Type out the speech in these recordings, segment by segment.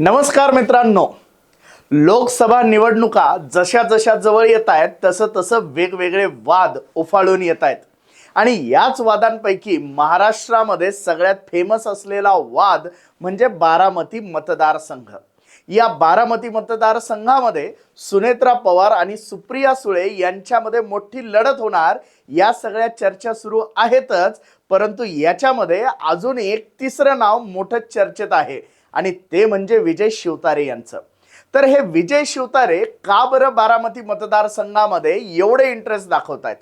नमस्कार मित्रांनो. लोकसभा निवडणुका जशा जशा जवळ येत आहेत तसं तसं वेगवेगळे वाद उफाळून येत आहेत. आणि याच वादांपैकी महाराष्ट्रामध्ये सगळ्यात फेमस असलेला वाद म्हणजे बारामती मतदारसंघ. या बारामती मतदारसंघामध्ये सुनेत्रा पवार आणि सुप्रिया सुळे यांच्यामध्ये मोठी लढत होणार या सगळ्या चर्चा सुरू आहेतच परंतु याच्यामध्ये अजून एक तिसरं नाव मोठं चर्चेत आहे. आणि ते म्हणजे विजय शिवतारे यांचं. तर हे विजय शिवतारे का बरं बारामती मतदारसंघामध्ये एवढे इंटरेस्ट दाखवत आहेत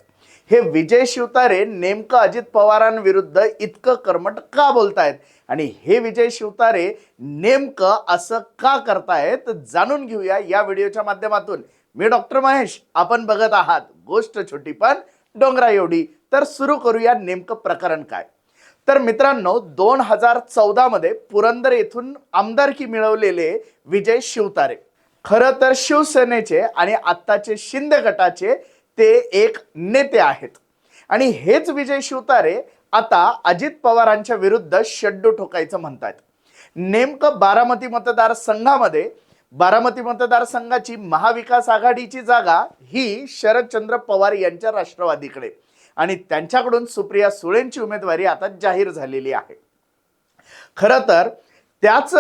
हे विजय शिवतारे नेमकं अजित पवारांविरुद्ध इतकं कर्मट का बोलतायत? आणि हे विजय शिवतारे नेमकं असं का करतायत जाणून घेऊया या व्हिडिओच्या माध्यमातून. मी डॉक्टर महेश आपण बघत आहात गोष्ट छोटी पण डोंगरा एवढी तर सुरू करूया नेमकं प्रकरण काय? तर मित्रांनो दोन हजार चौदा मध्ये पुरंदर येथून आमदारकी मिळवलेले विजय शिवतारे. खरं तर शिवसेनेचे आणि आत्ताचे शिंदे गटाचे ते एक नेते आहेत. आणि हेच विजय शिवतारे आता अजित पवारांच्या विरुद्ध शड्डू ठोकायचं म्हणतात नेमकं बारामती मतदारसंघामध्ये बारामती मतदारसंघाची महाविकास आघाडीची जागा ही शरदचंद्र पवार यांच्या राष्ट्रवादीकडे. आणि त्यांच्याकडून सुप्रिया सुळेंची उमेदवारी आता जाहीर झालेली आहे. खरं तर त्याच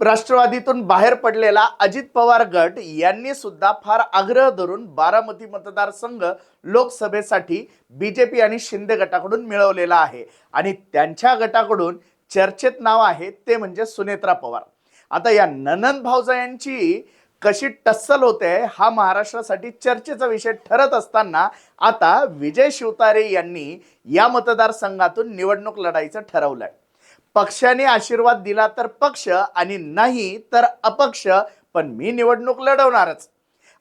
राष्ट्रवादीतून बाहेर पडलेला अजित पवार गट यांनी सुद्धा फार आग्रह धरून बारामती मतदारसंघ लोकसभेसाठी बीजेपी आणि शिंदे गटाकडून मिळवलेला आहे. आणि त्यांच्या गटाकडून चर्चेत नाव आहे ते म्हणजे सुनेत्रा पवार. आता या ननंद भाऊजा यांची कशी टस्सल होते हा महाराष्ट्रासाठी चर्चेचा विषय ठरत असताना आता विजय शिवतारे यांनी या मतदारसंघातून निवडणूक लढायचं ठरवलंय. पक्षाने आशीर्वाद दिला तर पक्ष आणि नाही तर अपक्ष पण मी निवडणूक लढवणारच.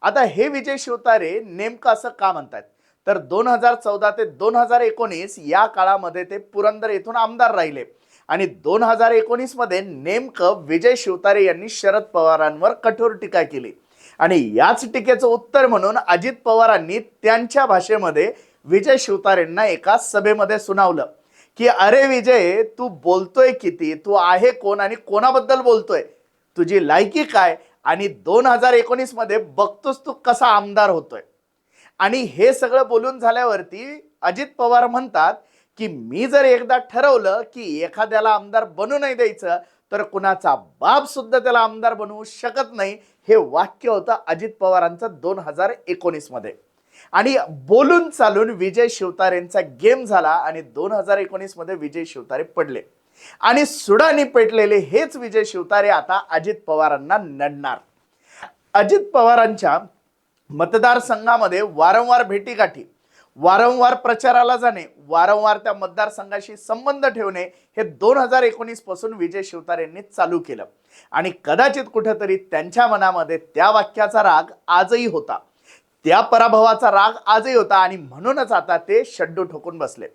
आता हे विजय शिवतारे नेमकं असं का म्हणतात तर दोन हजार चौदा ते दोन हजार एकोणीस या काळामध्ये ते पुरंदर येथून आमदार राहिले. आणि दोन हजार एकोणीसमध्ये नेमकं विजय शिवतारे यांनी शरद पवारांवर कठोर टीका केली. आणि याच टीकेचं उत्तर म्हणून अजित पवारांनी त्यांच्या भाषेमध्ये विजय शिवतारेंना एका सभेमध्ये सुनावलं की अरे विजय तू बोलतोय किती? तू आहे कोण आणि कोणाबद्दल बोलतोय? तुझी लायकी काय? आणि दोन हजार एकोणीसमध्ये बघतोस तू कसा आमदार होतोय? आणि हे सगळं बोलून झाल्यावरती अजित पवार म्हणतात की मी जर एकदा ठरवलं की एखाद्याला आमदार बनू नाही द्यायचं तर कुणाचा बाप सुद्धा त्याला आमदार बनवू शकत नाही हे वाक्य होतं अजित पवारांचं दोन हजार एकोणीसमध्ये. आणि बोलून चालून विजय शिवतारेंचा गेम झाला आणि दोन हजार एकोणीसमध्ये विजय शिवतारे पडले. आणि सुडानी पेटलेले हेच विजय शिवतारे आता अजित पवारांना नडणार. अजित पवारांच्या मतदारसंघामध्ये वारंवार भेटीगाठी वारंवार प्रचाराला जाणे वारंवार त्या मतदारसंघाशी संबंध ठेवणे हे दोन हजार एकोणीसपासून विजय शिवतारेंनी चालू केलं. आणि कदाचित कुठेतरी त्यांच्या मनामध्ये त्या वाक्याचा राग आजही होता. त्या पराभवाचा राग आजही होता आणि म्हणूनच आता ते शड्डू ठोकून बसले.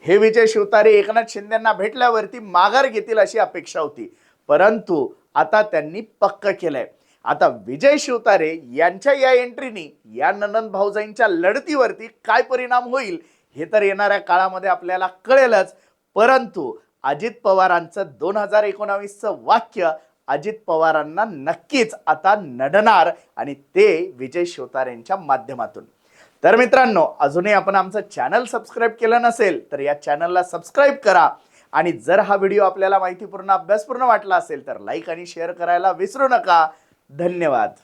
हे विजय शिवतारे एकनाथ शिंदेना भेटल्यावरती माघार घेतील अशी अपेक्षा होती. परंतु आता त्यांनी पक्क केलंय. आता विजय शिवतारे यांच्या या एंट्रीनी या ननंद भाऊजाईंच्या लढतीवरती काय परिणाम होईल हे तर येणाऱ्या काळामध्ये आपल्याला कळेलच. परंतु अजित पवारांचं दोन हजार एकोणावीसचं वाक्य अजित पवारांना नक्कीच आता नडणार आणि ते विजय शिवतारेंच्या माध्यमातून. तर मित्रांनो अजूनही आपण आमचं चॅनल सबस्क्राईब केलं नसेल तर या चॅनलला सबस्क्राईब करा. आणि जर हा व्हिडिओ आपल्याला माहितीपूर्ण अभ्यासपूर्ण वाटला असेल तर लाईक आणि शेअर करायला विसरू नका. धन्यवाद.